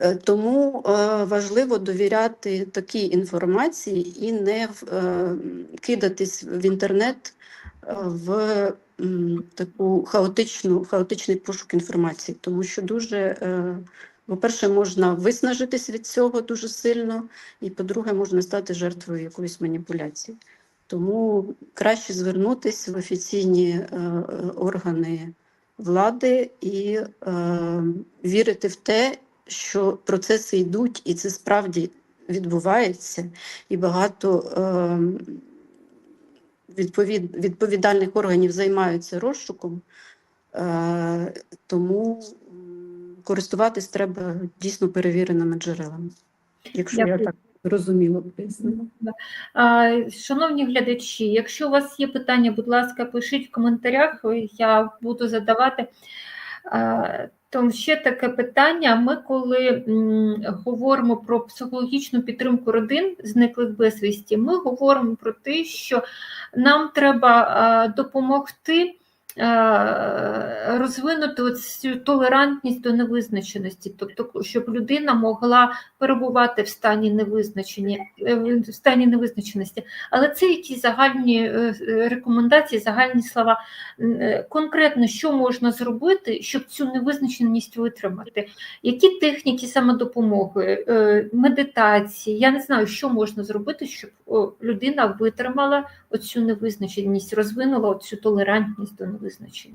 Е, Тому е, важливо довіряти такій інформації і не е, кидатись в інтернет в таку хаотичну, хаотичний пошук інформації, тому що дуже, по-перше, можна виснажитись від цього дуже сильно, і по-друге, можна стати жертвою якоїсь маніпуляції. Тому краще звернутися в офіційні органи влади і вірити в те, що процеси йдуть, і це справді відбувається, і багато е, відповід, відповідальних органів займаються розшуком, е, тому користуватись треба дійсно перевіреними джерелами. Якщо я так. А, Шановні глядачі, якщо у вас є питання, будь ласка, пишіть в коментарях, я буду задавати. Тому ще таке питання. Ми, коли говоримо про психологічну підтримку родин зниклих безвісті, ми говоримо про те, що нам треба допомогти розвинути цю толерантність до невизначеності, тобто, щоб людина могла перебувати в стані е, в стані невизначеності. Але це якісь загальні е, е, рекомендації, загальні слова. Е, Конкретно, що можна зробити, щоб цю невизначеність витримати? Які техніки самодопомоги, е, медитації? Я не знаю, що можна зробити, щоб людина витримала оцю невизначеність, розвинула оцю толерантність до невизначення.